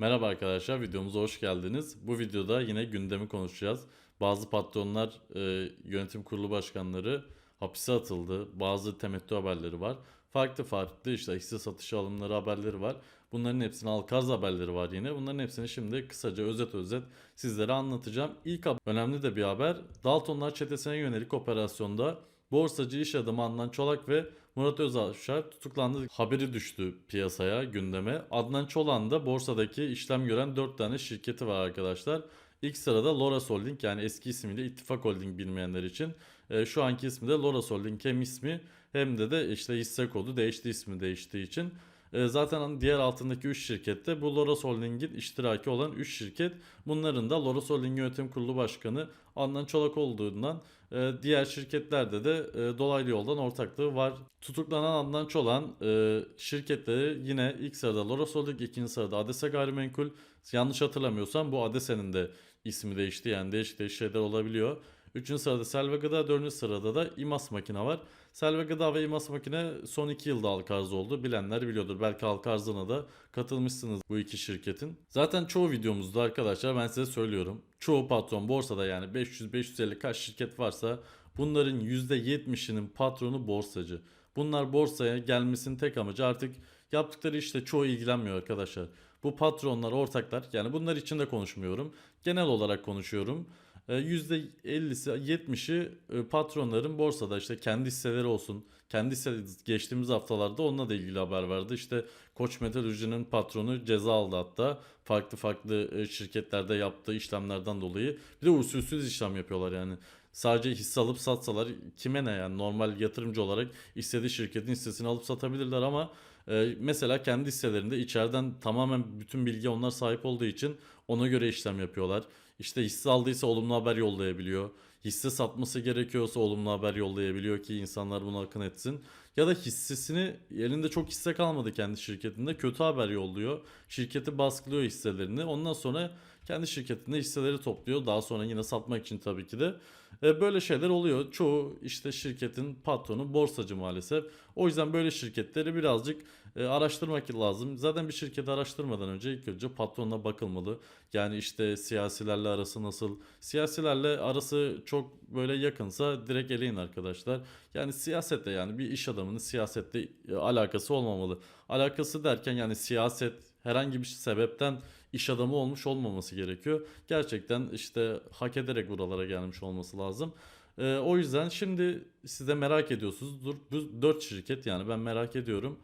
Merhaba arkadaşlar, videomuza hoş geldiniz. Bu videoda yine gündemi konuşacağız. Bazı patronlar, e, yönetim kurulu başkanları hapise atıldı. Bazı temettü haberleri var. Farklı farklı işte hisse satışı alımları haberleri var. Bunların hepsini Alkaz haberleri var yine. Bunların hepsini şimdi kısaca özet özet sizlere anlatacağım. İlk önemli de bir haber. Daltonlar çetesine yönelik operasyonda borsacı iş adamı Adnan Çolak ve Murat Özavşar tutuklandı. Haberi düştü piyasaya, gündeme. Adnan Çolak'ın da borsadaki işlem gören 4 tane şirketi var arkadaşlar. İlk sırada Loras Holding yani eski ismiyle İttifak Holding bilmeyenler için. E, şu anki ismi de Loras Holding hem ismi hem de de işte hisse kodu değişti ismi değiştiği için. E, zaten hani diğer altındaki 3 şirkette bu Loras Holding'in iştiraki olan 3 şirket. Bunların da Loras Holding Yönetim Kurulu Başkanı Adnan Çolak olduğundan e, diğer şirketlerde de e, dolaylı yoldan ortaklığı var. Tutuklanan Adnan Çolak'ın e, şirketleri yine ilk sırada Loras Holding, ikinci sırada Adese Gayrimenkul. Yanlış hatırlamıyorsam bu Adese'nin de ismi değişti yani değişik değişik şeyler olabiliyor. Üçüncü sırada Selva Gıda, dördüncü sırada da İmas Makine var. Selva Gıda ve İmas Makine son iki yılda halka arz oldu. Bilenler biliyordur. Belki halka arzına da katılmışsınız bu iki şirketin. Zaten çoğu videomuzda arkadaşlar ben size söylüyorum. Çoğu patron borsada yani 500-550 kaç şirket varsa bunların %70'inin patronu borsacı. Bunlar borsaya gelmesinin tek amacı artık yaptıkları işte çoğu ilgilenmiyor arkadaşlar. Bu patronlar, ortaklar yani bunlar için de konuşmuyorum. Genel olarak konuşuyorum. Ee, %50'si 70'i e, patronların borsada işte kendi hisseleri olsun. Kendi hisseleri geçtiğimiz haftalarda onunla da ilgili haber vardı. İşte Koç Metalurji'nin patronu ceza aldı hatta. Farklı farklı e, şirketlerde yaptığı işlemlerden dolayı. Bir de usulsüz işlem yapıyorlar yani. Sadece hisse alıp satsalar kime ne yani normal yatırımcı olarak istediği şirketin hissesini alıp satabilirler ama e, mesela kendi hisselerinde içeriden tamamen bütün bilgi onlar sahip olduğu için ona göre işlem yapıyorlar. İşte hisse aldıysa olumlu haber yollayabiliyor. Hisse satması gerekiyorsa olumlu haber yollayabiliyor ki insanlar buna akın etsin. Ya da hissesini elinde çok hisse kalmadı kendi şirketinde kötü haber yolluyor. Şirketi baskılıyor hisselerini. Ondan sonra kendi şirketinde hisseleri topluyor. Daha sonra yine satmak için tabii ki de. E, böyle şeyler oluyor. Çoğu işte şirketin patronu borsacı maalesef. O yüzden böyle şirketleri birazcık e, araştırmak lazım. Zaten bir şirketi araştırmadan önce ilk önce patronuna bakılmalı. Yani işte siyasilerle arası nasıl? Siyasilerle arası çok böyle yakınsa direkt eleyin arkadaşlar. Yani siyasette yani bir iş adamının siyasette e, alakası olmamalı. Alakası derken yani siyaset herhangi bir sebepten iş adamı olmuş olmaması gerekiyor. Gerçekten işte hak ederek buralara gelmiş olması lazım. Ee, o yüzden şimdi size merak ediyorsunuz. Dur, bu 4 şirket yani ben merak ediyorum.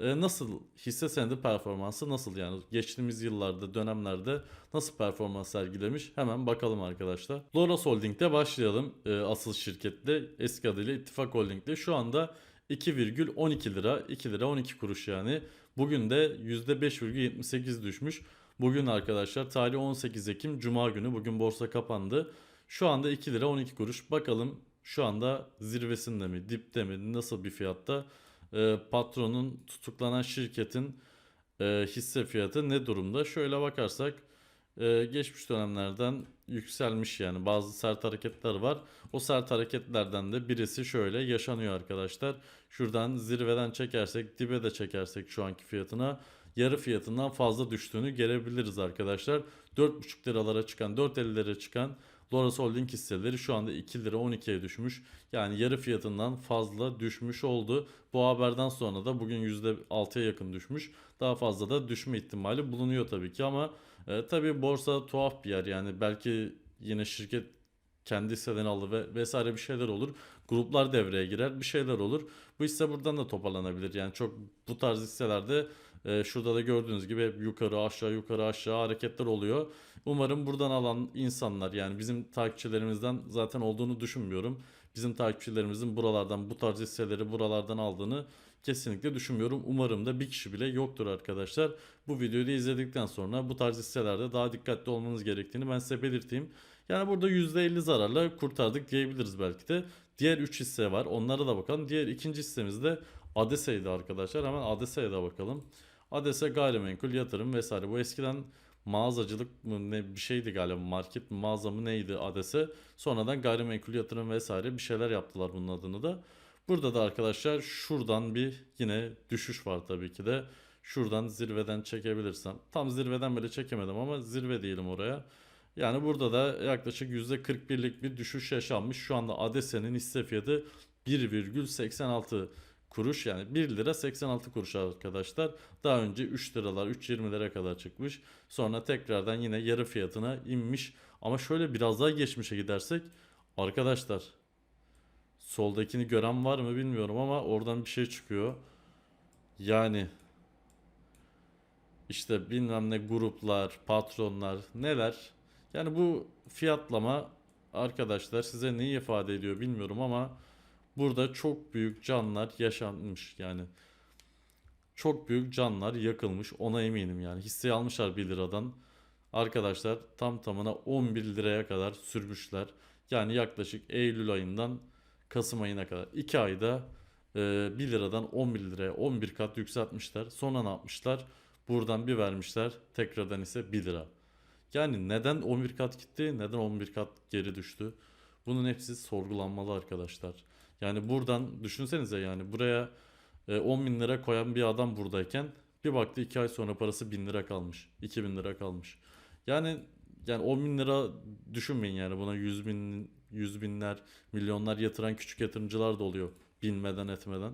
Ee, nasıl hisse senedi performansı nasıl yani? Geçtiğimiz yıllarda dönemlerde nasıl performans sergilemiş? Hemen bakalım arkadaşlar. Loras Holding'de başlayalım. Ee, asıl şirketle eski adıyla İttifak Holding'de. Şu anda 2,12 lira 2 lira 12 kuruş yani. Bugün de %5,78 düşmüş. Bugün arkadaşlar tarih 18 Ekim Cuma günü. Bugün borsa kapandı. Şu anda 2 lira 12 kuruş. Bakalım şu anda zirvesinde mi dipte mi nasıl bir fiyatta e, patronun tutuklanan şirketin e, hisse fiyatı ne durumda? Şöyle bakarsak e, geçmiş dönemlerden yükselmiş yani bazı sert hareketler var. O sert hareketlerden de birisi şöyle yaşanıyor arkadaşlar. Şuradan zirveden çekersek dibe de çekersek şu anki fiyatına yarı fiyatından fazla düştüğünü görebiliriz arkadaşlar. 4,5 liralara çıkan 4.50 lira çıkan Loras Holding hisseleri şu anda 2 lira 12'ye düşmüş. Yani yarı fiyatından fazla düşmüş oldu. Bu haberden sonra da bugün %6'ya yakın düşmüş. Daha fazla da düşme ihtimali bulunuyor tabii ki ama e, tabii borsa tuhaf bir yer. Yani belki yine şirket kendi hisseden aldı ve vesaire bir şeyler olur. Gruplar devreye girer bir şeyler olur. Bu hisse buradan da toparlanabilir. Yani çok bu tarz hisselerde e, şurada da gördüğünüz gibi hep yukarı aşağı yukarı aşağı hareketler oluyor. Umarım buradan alan insanlar yani bizim takipçilerimizden zaten olduğunu düşünmüyorum. Bizim takipçilerimizin buralardan bu tarz hisseleri buralardan aldığını kesinlikle düşünmüyorum. Umarım da bir kişi bile yoktur arkadaşlar. Bu videoyu da izledikten sonra bu tarz hisselerde daha dikkatli olmanız gerektiğini ben size belirteyim. Yani burada %50 zararla kurtardık diyebiliriz belki de. Diğer 3 hisse var. Onlara da bakalım. Diğer ikinci hissemiz de Adese'ydi arkadaşlar. Hemen Adese'ye de bakalım. Adese gayrimenkul yatırım vesaire. Bu eskiden mağazacılık mı ne bir şeydi galiba market mi mağaza mı neydi Adese. Sonradan gayrimenkul yatırım vesaire bir şeyler yaptılar bunun adını da. Burada da arkadaşlar şuradan bir yine düşüş var tabii ki de. Şuradan zirveden çekebilirsem. Tam zirveden bile çekemedim ama zirve diyelim oraya. Yani burada da yaklaşık %41'lik bir düşüş yaşanmış. Şu anda ADS'nin hisse fiyatı 1,86 kuruş yani 1 lira 86 kuruş arkadaşlar. Daha önce 3 liralar 3.20'lere kadar çıkmış. Sonra tekrardan yine yarı fiyatına inmiş. Ama şöyle biraz daha geçmişe gidersek arkadaşlar soldakini gören var mı bilmiyorum ama oradan bir şey çıkıyor. Yani işte bilmem ne gruplar, patronlar neler. Yani bu fiyatlama arkadaşlar size neyi ifade ediyor bilmiyorum ama burada çok büyük canlar yaşanmış yani. Çok büyük canlar yakılmış ona eminim yani. Hisseyi almışlar 1 liradan. Arkadaşlar tam tamına 11 liraya kadar sürmüşler. Yani yaklaşık Eylül ayından Kasım ayına kadar 2 ayda e, 1 liradan 11 liraya 11 kat yükseltmişler. Sonra ne yapmışlar? Buradan bir vermişler. Tekrardan ise 1 lira. Yani neden 11 kat gitti? Neden 11 kat geri düştü? Bunun hepsi sorgulanmalı arkadaşlar. Yani buradan düşünsenize yani buraya e, 10 bin lira koyan bir adam buradayken bir baktı 2 ay sonra parası 1000 lira kalmış. 2000 lira kalmış. Yani yani 10 bin lira düşünmeyin yani buna 100 bin, 100 binler, milyonlar yatıran küçük yatırımcılar da oluyor. Bilmeden etmeden.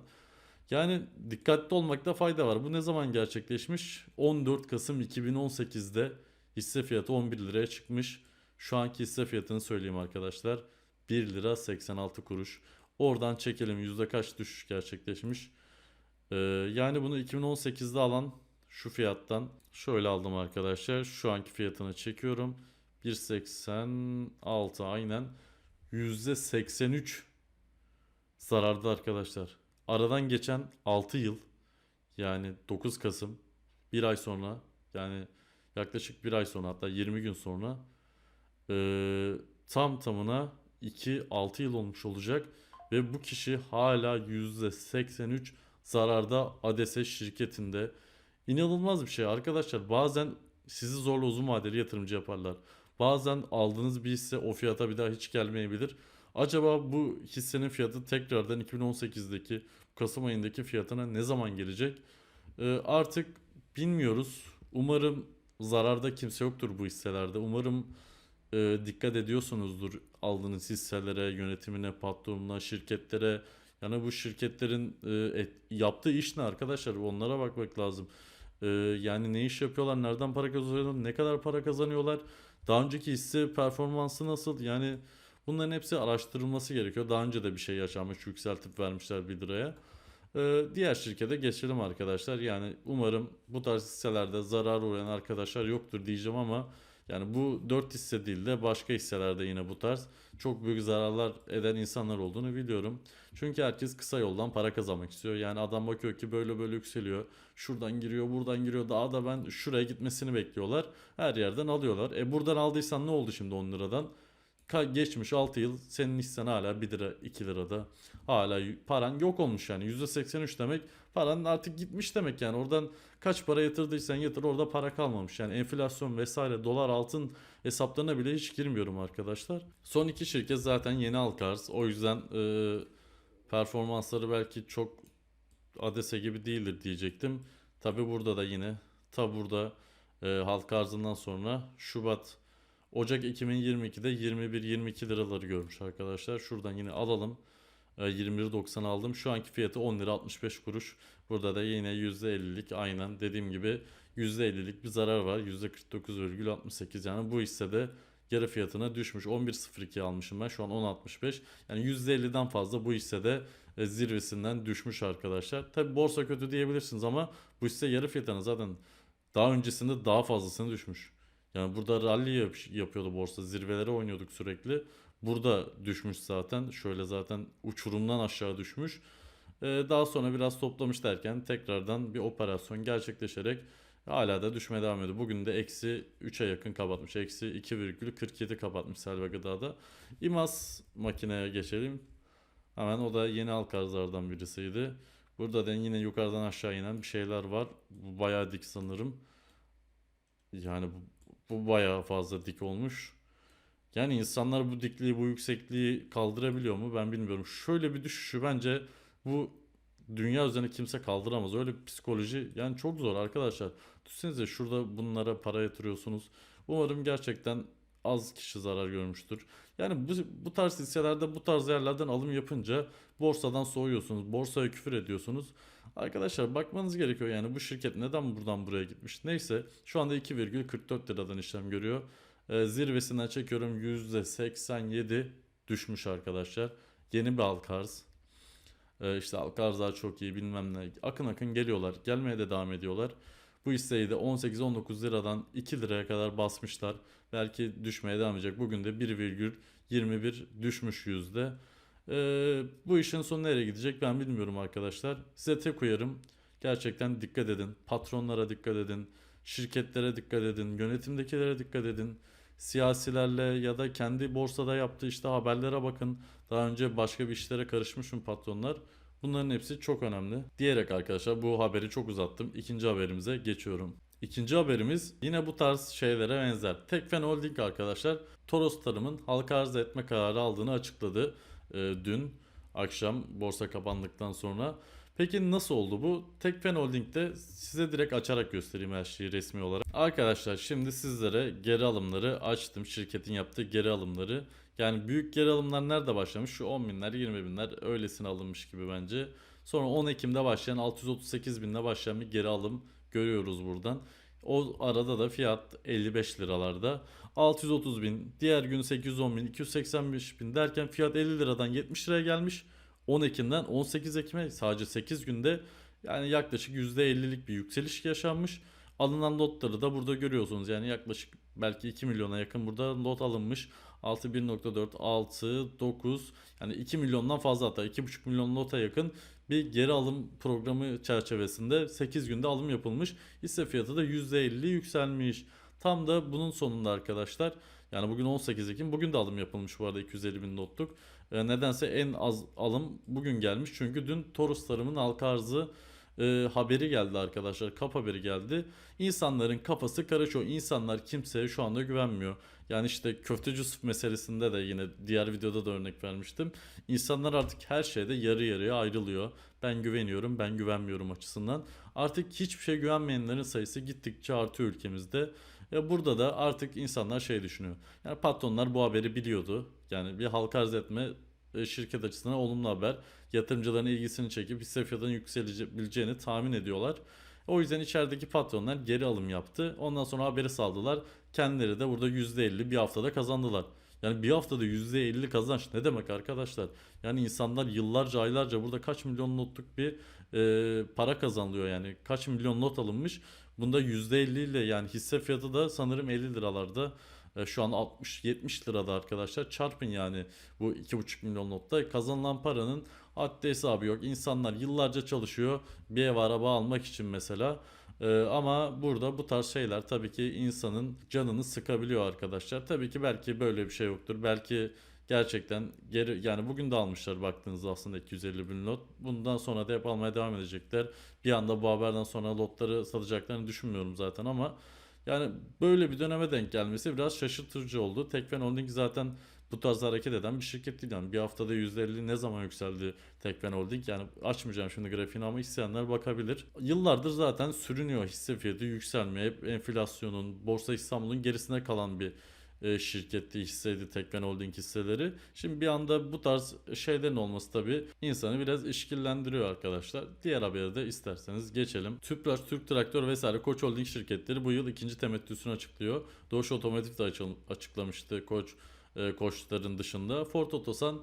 Yani dikkatli olmakta fayda var. Bu ne zaman gerçekleşmiş? 14 Kasım 2018'de hisse fiyatı 11 liraya çıkmış. Şu anki hisse fiyatını söyleyeyim arkadaşlar. 1 lira 86 kuruş. Oradan çekelim yüzde kaç düşüş gerçekleşmiş. Ee, yani bunu 2018'de alan şu fiyattan şöyle aldım arkadaşlar. Şu anki fiyatını çekiyorum. 1.86 aynen. %83 zararda arkadaşlar. Aradan geçen 6 yıl yani 9 Kasım bir ay sonra yani yaklaşık bir ay sonra hatta 20 gün sonra eee, tam tamına 2-6 yıl olmuş olacak ve bu kişi hala %83 zararda ADS şirketinde. İnanılmaz bir şey arkadaşlar. Bazen sizi zorla uzun vadeli yatırımcı yaparlar. Bazen aldığınız bir hisse o fiyata bir daha hiç gelmeyebilir. Acaba bu hissenin fiyatı tekrardan 2018'deki Kasım ayındaki fiyatına ne zaman gelecek? Ee, artık bilmiyoruz. Umarım zararda kimse yoktur bu hisselerde. Umarım e, dikkat ediyorsunuzdur aldığınız hisselere, yönetimine, patronuna, şirketlere. Yani bu şirketlerin e, et- yaptığı iş ne arkadaşlar? Onlara bakmak lazım. E, yani ne iş yapıyorlar, nereden para kazanıyorlar, ne kadar para kazanıyorlar, daha önceki hisse performansı nasıl? Yani bunların hepsi araştırılması gerekiyor. Daha önce de bir şey yaşanmış, yükseltip vermişler 1 liraya. E, diğer şirkete geçelim arkadaşlar. Yani umarım bu tarz hisselerde zarar uğrayan arkadaşlar yoktur diyeceğim ama yani bu 4 hisse değil de başka hisselerde yine bu tarz çok büyük zararlar eden insanlar olduğunu biliyorum. Çünkü herkes kısa yoldan para kazanmak istiyor. Yani adam bakıyor ki böyle böyle yükseliyor. Şuradan giriyor, buradan giriyor. Daha da ben şuraya gitmesini bekliyorlar. Her yerden alıyorlar. E buradan aldıysan ne oldu şimdi 10 liradan? Geçmiş 6 yıl senin hissen hala 1 lira 2 lirada. Hala paran yok olmuş yani. %83 demek paran artık gitmiş demek yani. Oradan kaç para yatırdıysan yatır orada para kalmamış. Yani enflasyon vesaire dolar altın hesaplarına bile hiç girmiyorum arkadaşlar. Son iki şirket zaten yeni halka arz. O yüzden e, performansları belki çok ADS gibi değildir diyecektim. Tabi burada da yine ta burada e, halka arzından sonra Şubat Ocak 2022'de 21-22 liraları görmüş arkadaşlar. Şuradan yine alalım. E, 21.90 aldım. Şu anki fiyatı 10 lira 65 kuruş. Burada da yine %50'lik aynen dediğim gibi %50'lik bir zarar var. %49,68 yani bu hissede yarı fiyatına düşmüş. 11.02 almışım ben şu an 10.65. Yani %50'den fazla bu hissede e, zirvesinden düşmüş arkadaşlar. Tabi borsa kötü diyebilirsiniz ama bu hisse yarı fiyatına zaten daha öncesinde daha fazlasını düşmüş. Yani burada rally yap- yapıyordu borsa. Zirvelere oynuyorduk sürekli. Burada düşmüş zaten. Şöyle zaten uçurumdan aşağı düşmüş. Ee, daha sonra biraz toplamış derken tekrardan bir operasyon gerçekleşerek hala da düşmeye devam ediyor. Bugün de eksi 3'e yakın kapatmış. Eksi 2,47 kapatmış Selva Gıda'da. İmaz makineye geçelim. Hemen o da yeni halka arzlardan birisiydi. Burada da yine yukarıdan aşağı inen bir şeyler var. Bu bayağı dik sanırım. Yani bu, bu bayağı fazla dik olmuş. Yani insanlar bu dikliği, bu yüksekliği kaldırabiliyor mu ben bilmiyorum. Şöyle bir düşüşü bence bu dünya üzerine kimse kaldıramaz. Öyle bir psikoloji yani çok zor arkadaşlar. Düşünsenize şurada bunlara para yatırıyorsunuz. Umarım gerçekten az kişi zarar görmüştür. Yani bu, bu tarz hisselerde bu tarz yerlerden alım yapınca borsadan soğuyorsunuz. Borsaya küfür ediyorsunuz. Arkadaşlar bakmanız gerekiyor yani bu şirket neden buradan buraya gitmiş. Neyse şu anda 2,44 liradan işlem görüyor. Ee, zirvesinden çekiyorum %87 düşmüş arkadaşlar. Yeni bir halka arz. Ee, işte halka arzlar çok iyi bilmem ne. Akın akın geliyorlar. Gelmeye de devam ediyorlar. Bu hisseyi de 18-19 liradan 2 liraya kadar basmışlar. Belki düşmeye devam edecek. Bugün de 1,21 düşmüş yüzde. Ee, bu işin sonu nereye gidecek ben bilmiyorum arkadaşlar. Size tek uyarım. Gerçekten dikkat edin. Patronlara dikkat edin. Şirketlere dikkat edin. Yönetimdekilere dikkat edin. Siyasilerle ya da kendi borsada yaptığı işte haberlere bakın. Daha önce başka bir işlere karışmış mı patronlar? Bunların hepsi çok önemli. Diyerek arkadaşlar bu haberi çok uzattım. İkinci haberimize geçiyorum. İkinci haberimiz yine bu tarz şeylere benzer. Tekfen Holding arkadaşlar Toros Tarım'ın halka arz etme kararı aldığını açıkladı e, dün akşam borsa kapandıktan sonra. Peki nasıl oldu bu? Tekfen Holding'de size direkt açarak göstereyim her şeyi resmi olarak. Arkadaşlar şimdi sizlere geri alımları açtım. Şirketin yaptığı geri alımları. Yani büyük geri alımlar nerede başlamış? Şu 10 binler 20 binler öylesine alınmış gibi bence. Sonra 10 Ekim'de başlayan 638 binle başlayan bir geri alım görüyoruz buradan. O arada da fiyat 55 liralarda. 630 bin, diğer gün 810 bin, 285 bin derken fiyat 50 liradan 70 liraya gelmiş. 10 Ekim'den 18 Ekim'e sadece 8 günde yani yaklaşık %50'lik bir yükseliş yaşanmış. Alınan lotları da burada görüyorsunuz. Yani yaklaşık belki 2 milyona yakın burada lot alınmış. 6 1.4 6 9 yani 2 milyondan fazla hatta 2.5 milyon lota yakın bir geri alım programı çerçevesinde 8 günde alım yapılmış. Hisse fiyatı da %50 yükselmiş. Tam da bunun sonunda arkadaşlar yani bugün 18 Ekim bugün de alım yapılmış bu arada 250 bin notluk. E, nedense en az alım bugün gelmiş. Çünkü dün Torus Tarım'ın halka arzı e, haberi geldi arkadaşlar. Kap haberi geldi. İnsanların kafası karışıyor. İnsanlar kimseye şu anda güvenmiyor. Yani işte köfteci Yusuf meselesinde de yine diğer videoda da örnek vermiştim. İnsanlar artık her şeyde yarı yarıya ayrılıyor. Ben güveniyorum, ben güvenmiyorum açısından. Artık hiçbir şey güvenmeyenlerin sayısı gittikçe artıyor ülkemizde. Ya burada da artık insanlar şey düşünüyor. Yani patronlar bu haberi biliyordu. Yani bir halka arz etme şirket açısından olumlu haber. Yatırımcıların ilgisini çekip hisse fiyatının yükselebileceğini tahmin ediyorlar. O yüzden içerideki patronlar geri alım yaptı. Ondan sonra haberi saldılar. Kendileri de burada %50 bir haftada kazandılar. Yani bir haftada %50 kazanç ne demek arkadaşlar? Yani insanlar yıllarca aylarca burada kaç milyon notluk bir e, para kazanılıyor yani. Kaç milyon not alınmış. Bunda %50 ile yani hisse fiyatı da sanırım 50 liralarda. E, şu an 60-70 lirada arkadaşlar. Çarpın yani bu 2,5 milyon notta. Kazanılan paranın haddi hesabı yok. İnsanlar yıllarca çalışıyor bir ev araba almak için mesela. Ee, ama burada bu tarz şeyler tabii ki insanın canını sıkabiliyor arkadaşlar. Tabii ki belki böyle bir şey yoktur. Belki gerçekten geri yani bugün de almışlar baktığınızda aslında 250 bin lot. Bundan sonra da hep almaya devam edecekler. Bir anda bu haberden sonra lotları satacaklarını düşünmüyorum zaten ama yani böyle bir döneme denk gelmesi biraz şaşırtıcı oldu. Tekfen Holding zaten bu tarz hareket eden bir şirket değil. Yani bir haftada %50 ne zaman yükseldi Tekfen Holding? Yani açmayacağım şimdi grafiğini ama isteyenler bakabilir. Yıllardır zaten sürünüyor hisse fiyatı yükselmeye. Enflasyonun, Borsa İstanbul'un gerisine kalan bir e, şirketti, hisseydi Tekfen Holding hisseleri. Şimdi bir anda bu tarz şeylerin olması tabii insanı biraz işkillendiriyor arkadaşlar. Diğer haberi de isterseniz geçelim. Tüpraş, Türk Traktör vesaire Koç Holding şirketleri bu yıl ikinci temettüsünü açıklıyor. Doğuş Otomotiv de açıklamıştı Koç e, koçların dışında. Ford Otosan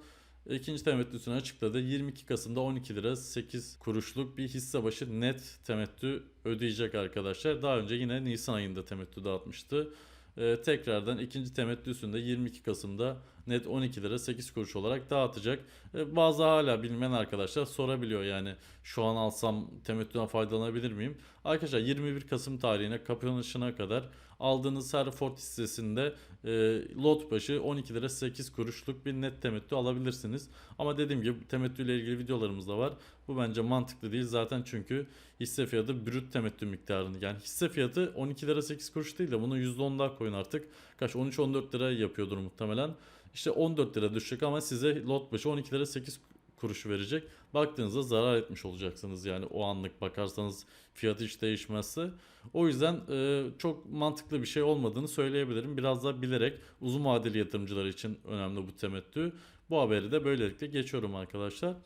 ikinci temettüsünü açıkladı. 22 Kasım'da 12 lira 8 kuruşluk bir hisse başı net temettü ödeyecek arkadaşlar. Daha önce yine Nisan ayında temettü dağıtmıştı. Ee, tekrardan ikinci temettüsünde 22 Kasım'da net 12 lira 8 kuruş olarak dağıtacak. Ee, bazı hala bilmeyen arkadaşlar sorabiliyor yani şu an alsam temettüden faydalanabilir miyim? Arkadaşlar 21 Kasım tarihine kapanışına kadar aldığınız her Ford hissesinde e, lot başı 12 lira 8 kuruşluk bir net temettü alabilirsiniz. Ama dediğim gibi temettü ile ilgili videolarımız da var. Bu bence mantıklı değil zaten çünkü hisse fiyatı brüt temettü miktarını yani hisse fiyatı 12 lira 8 kuruş değil de bunu %10 daha koyun artık. Kaç 13-14 lira yapıyordur muhtemelen. İşte 14 lira düşecek ama size lot başı 12 lira 8 kuruşu verecek. Baktığınızda zarar etmiş olacaksınız yani o anlık bakarsanız fiyatı hiç değişmezse. O yüzden e, çok mantıklı bir şey olmadığını söyleyebilirim. Biraz da bilerek uzun vadeli yatırımcılar için önemli bu temettü. Bu haberi de böylelikle geçiyorum arkadaşlar.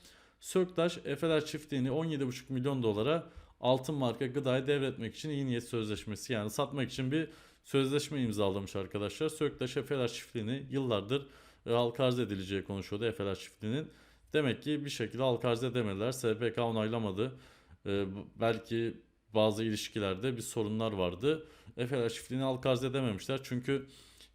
Söktaş Efeler çiftliğini 17,5 milyon dolara altın marka gıdaya devretmek için iyi niyet sözleşmesi yani satmak için bir sözleşme imzalamış arkadaşlar. Söktaş Efeler çiftliğini yıllardır e, halka arz edileceği konuşuyordu Efeler çiftliğinin. Demek ki bir şekilde halka arz edemediler. SPK onaylamadı. E, belki bazı ilişkilerde bir sorunlar vardı. Efeler çiftliğini halka arz edememişler. Çünkü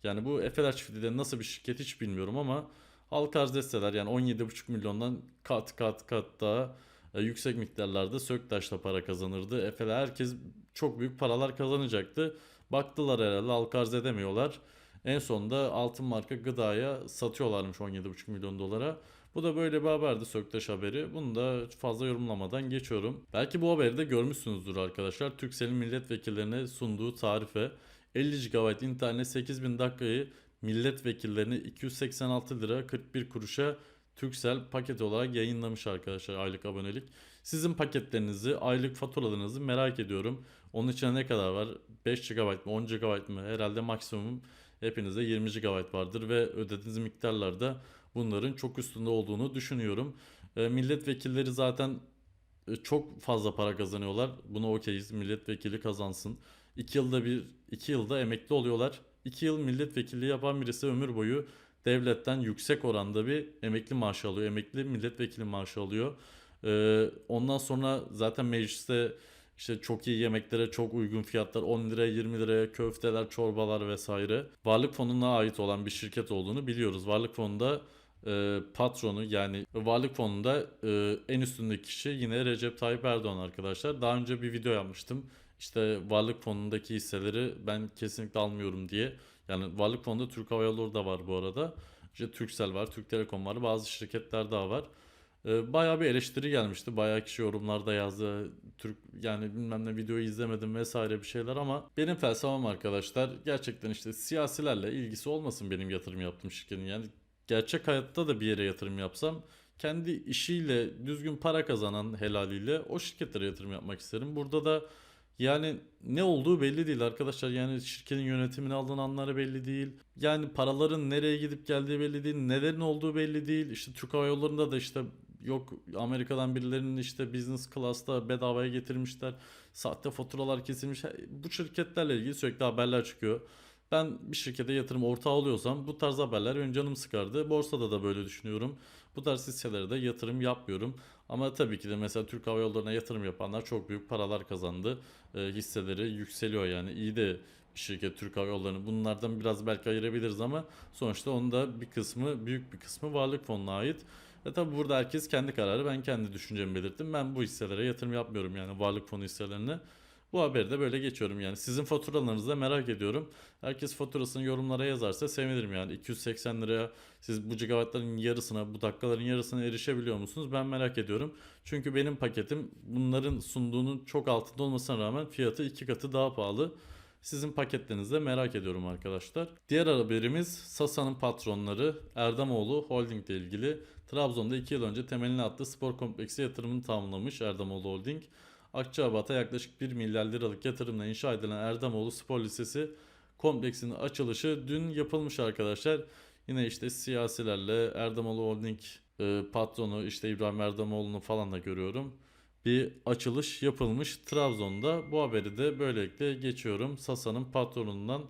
yani bu Efeler çiftliği de nasıl bir şirket hiç bilmiyorum ama halka arz etseler yani 17,5 milyondan kat kat kat daha e, yüksek miktarlarda Söktaş'la para kazanırdı. Efe'le herkes çok büyük paralar kazanacaktı. Baktılar herhalde halka arz edemiyorlar. En sonunda altın marka gıdaya satıyorlarmış 17,5 milyon dolara. Bu da böyle bir haberdi Söktaş haberi. Bunu da fazla yorumlamadan geçiyorum. Belki bu haberi de görmüşsünüzdür arkadaşlar. Turkcell'in milletvekillerine sunduğu tarife 50 GB internet 8000 dakikayı milletvekillerine 286 lira 41 kuruşa Turkcell paket olarak yayınlamış arkadaşlar aylık abonelik. Sizin paketlerinizi, aylık faturalarınızı merak ediyorum. Onun içine ne kadar var? 5 GB mı, 10 GB mı? Herhalde maksimum hepinizde 20 GB vardır ve ödediğiniz miktarlarda bunların çok üstünde olduğunu düşünüyorum. E, milletvekilleri zaten e, çok fazla para kazanıyorlar. Buna okeyiz. Milletvekili kazansın. 2 yılda bir 2 yılda emekli oluyorlar. 2 yıl milletvekilliği yapan birisi ömür boyu devletten yüksek oranda bir emekli maaşı alıyor. Emekli milletvekili maaşı alıyor. Ee, ondan sonra zaten mecliste işte çok iyi yemeklere çok uygun fiyatlar 10 liraya 20 liraya köfteler, çorbalar vesaire. Varlık fonuna ait olan bir şirket olduğunu biliyoruz. Varlık fonunda e, patronu yani varlık fonunda e, en üstündeki kişi yine Recep Tayyip Erdoğan arkadaşlar. Daha önce bir video yapmıştım. İşte varlık fonundaki hisseleri ben kesinlikle almıyorum diye. Yani varlık fonunda Türk Hava Yolları da var bu arada. İşte Turkcell var, Türk Telekom var, bazı şirketler daha var. Ee, bayağı bir eleştiri gelmişti. Bayağı kişi yorumlarda yazdı. Türk yani bilmem ne videoyu izlemedim vesaire bir şeyler ama benim felsefem arkadaşlar gerçekten işte siyasilerle ilgisi olmasın benim yatırım yaptığım şirketin. Yani gerçek hayatta da bir yere yatırım yapsam kendi işiyle düzgün para kazanan helaliyle o şirketlere yatırım yapmak isterim. Burada da yani ne olduğu belli değil arkadaşlar. Yani şirketin yönetimini alınanları belli değil. Yani paraların nereye gidip geldiği belli değil. Nelerin olduğu belli değil. İşte Türk Hava Yolları'nda da işte yok Amerika'dan birilerinin işte business class'ta bedavaya getirmişler. Sahte faturalar kesilmiş. Bu şirketlerle ilgili sürekli haberler çıkıyor. Ben bir şirkete yatırım ortağı oluyorsam bu tarz haberler benim canımı sıkardı. Borsada da böyle düşünüyorum. Bu tarz hisselere de yatırım yapmıyorum. Ama tabii ki de mesela Türk Hava Yolları'na yatırım yapanlar çok büyük paralar kazandı. E, hisseleri yükseliyor yani. iyi de bir şirket Türk Hava Yolları'nı bunlardan biraz belki ayırabiliriz ama sonuçta onun da bir kısmı büyük bir kısmı varlık fonuna ait. E tabi burada herkes kendi kararı ben kendi düşüncemi belirttim. Ben bu hisselere yatırım yapmıyorum yani varlık fonu hisselerine. Bu haberi de böyle geçiyorum yani. Sizin faturalarınızı da merak ediyorum. Herkes faturasını yorumlara yazarsa sevinirim yani. 280 liraya siz bu gigabaytların yarısına, bu dakikaların yarısına erişebiliyor musunuz? Ben merak ediyorum. Çünkü benim paketim bunların sunduğunun çok altında olmasına rağmen fiyatı iki katı daha pahalı. Sizin paketlerinizi de merak ediyorum arkadaşlar. Diğer haberimiz Sasa'nın patronları Erdamoğlu Holding ile ilgili. Trabzon'da 2 yıl önce temelini attığı spor kompleksi yatırımını tamamlamış Erdamoğlu Holding. Akçabat'a yaklaşık 1 milyar liralık yatırımla inşa edilen Erdamoğlu Spor Lisesi kompleksinin açılışı dün yapılmış arkadaşlar. Yine işte siyasilerle Erdamoğlu Holding e, patronu işte İbrahim Erdamoğlu'nu falan da görüyorum. Bir açılış yapılmış Trabzon'da. Bu haberi de böylelikle geçiyorum. Sasa'nın patronundan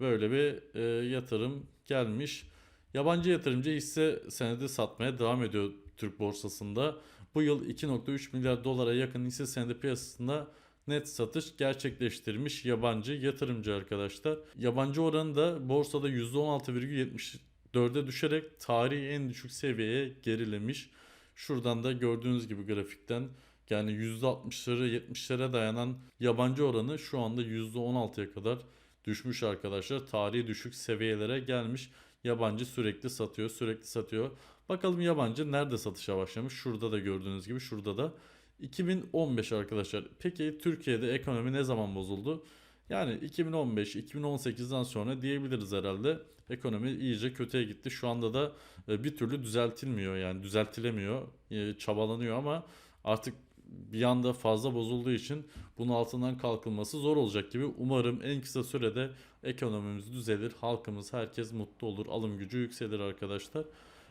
böyle bir e, yatırım gelmiş. Yabancı yatırımcı hisse senedi satmaya devam ediyor Türk borsasında. Bu yıl 2.3 milyar dolara yakın hisse senedi piyasasında net satış gerçekleştirmiş yabancı yatırımcı arkadaşlar. Yabancı oranı da borsada %16,74'e düşerek tarihi en düşük seviyeye gerilemiş. Şuradan da gördüğünüz gibi grafikten yani %60'lara 70'lere dayanan yabancı oranı şu anda %16'ya kadar düşmüş arkadaşlar. Tarihi düşük seviyelere gelmiş. Yabancı sürekli satıyor, sürekli satıyor. Bakalım yabancı nerede satışa başlamış? Şurada da gördüğünüz gibi şurada da 2015 arkadaşlar. Peki Türkiye'de ekonomi ne zaman bozuldu? Yani 2015-2018'den sonra diyebiliriz herhalde ekonomi iyice kötüye gitti. Şu anda da e, bir türlü düzeltilmiyor yani düzeltilemiyor, e, çabalanıyor ama artık bir anda fazla bozulduğu için bunun altından kalkılması zor olacak gibi. Umarım en kısa sürede ekonomimiz düzelir, halkımız herkes mutlu olur, alım gücü yükselir arkadaşlar.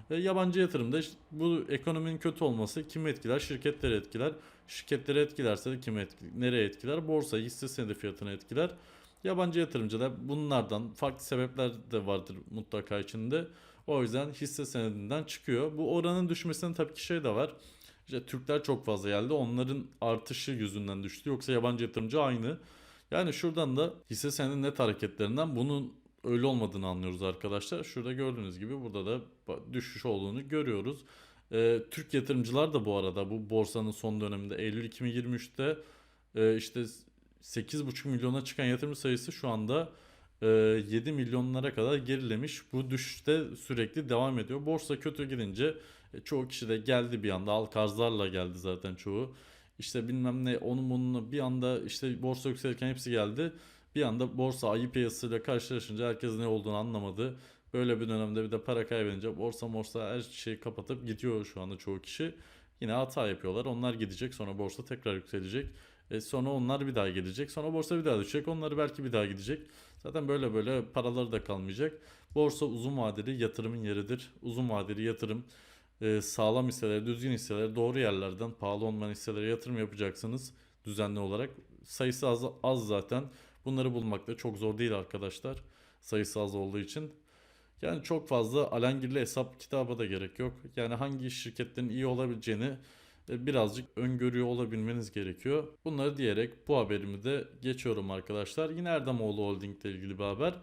E, yabancı yatırımda işte bu ekonominin kötü olması kimi etkiler? Şirketleri etkiler. Şirketleri etkilerse de kimi etkiler? Nereye etkiler? Borsa, hisse senedi fiyatını etkiler. Yabancı yatırımcılar bunlardan farklı sebepler de vardır mutlaka içinde. O yüzden hisse senedinden çıkıyor. Bu oranın düşmesinin tabii ki şey de var. İşte Türkler çok fazla geldi. Onların artışı yüzünden düştü. Yoksa yabancı yatırımcı aynı. Yani şuradan da hisse senedi net hareketlerinden bunun öyle olmadığını anlıyoruz arkadaşlar. Şurada gördüğünüz gibi burada da düşüş olduğunu görüyoruz. Ee, Türk yatırımcılar da bu arada bu borsanın son döneminde Eylül 2023'te e, işte 8,5 milyona çıkan yatırım sayısı şu anda e, 7 milyonlara kadar gerilemiş. Bu düşüşte sürekli devam ediyor. Borsa kötü gidince e, çoğu kişi de geldi bir anda. Halk arzlarla geldi zaten çoğu. İşte bilmem ne onun bunun bir anda işte borsa yükselirken hepsi geldi. Bir anda borsa ayı piyasasıyla karşılaşınca herkes ne olduğunu anlamadı. Böyle bir dönemde bir de para kaybedince borsa morsa her şeyi kapatıp gidiyor şu anda çoğu kişi. Yine hata yapıyorlar. Onlar gidecek sonra borsa tekrar yükselecek. E sonra onlar bir daha gelecek. Sonra borsa bir daha düşecek. Onları belki bir daha gidecek. Zaten böyle böyle paraları da kalmayacak. Borsa uzun vadeli yatırımın yeridir. Uzun vadeli yatırım e, sağlam hisselere, düzgün hisselere, doğru yerlerden pahalı olmayan hisselere yatırım yapacaksınız düzenli olarak. Sayısı az, az zaten. Bunları bulmak da çok zor değil arkadaşlar. Sayısı az olduğu için. Yani çok fazla alengirli hesap kitaba da gerek yok. Yani hangi şirketlerin iyi olabileceğini e, birazcık öngörüyor olabilmeniz gerekiyor. Bunları diyerek bu haberimi de geçiyorum arkadaşlar. Yine Erdemoğlu Holding ile ilgili bir haber.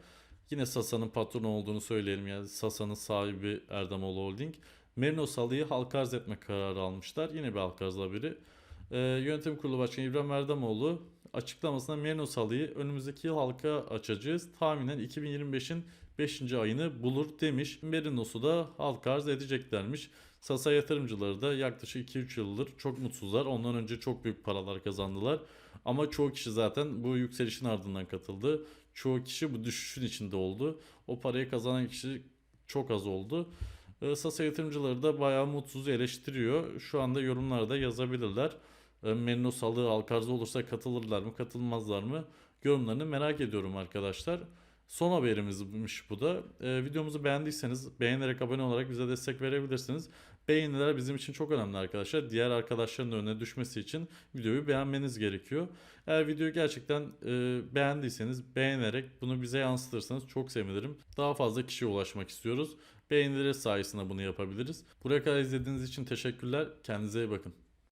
Yine Sasa'nın patronu olduğunu söyleyelim. Yani Sasa'nın sahibi Erdemoğlu Holding. Merinos Halı'yı halka arz etme kararı almışlar. Yine bir halka arz haberi. Ee, Yönetim Kurulu Başkanı İbrahim Erdemoğlu açıklamasında Merinos Halı'yı önümüzdeki yıl halka açacağız. Tahminen 2025'in 5. ayını bulur demiş. Merinos'u da halka arz edeceklermiş. Sasa yatırımcıları da yaklaşık 2-3 yıldır çok mutsuzlar. Ondan önce çok büyük paralar kazandılar. Ama çoğu kişi zaten bu yükselişin ardından katıldı. Çoğu kişi bu düşüşün içinde oldu. O parayı kazanan kişi çok az oldu. Ee, Sasa yatırımcıları da bayağı mutsuz eleştiriyor. Şu anda yorumlarda yazabilirler. Ee, Merinos alı halka arzı olursa katılırlar mı katılmazlar mı? Yorumlarını merak ediyorum arkadaşlar. Son haberimizmiş bu da. Ee, videomuzu beğendiyseniz beğenerek abone olarak bize destek verebilirsiniz. Beğeniler bizim için çok önemli arkadaşlar. Diğer arkadaşların da önüne düşmesi için videoyu beğenmeniz gerekiyor. Eğer videoyu gerçekten e, beğendiyseniz beğenerek bunu bize yansıtırsanız çok sevinirim. Daha fazla kişiye ulaşmak istiyoruz. Beğenileri sayesinde bunu yapabiliriz. Buraya kadar izlediğiniz için teşekkürler. Kendinize iyi bakın.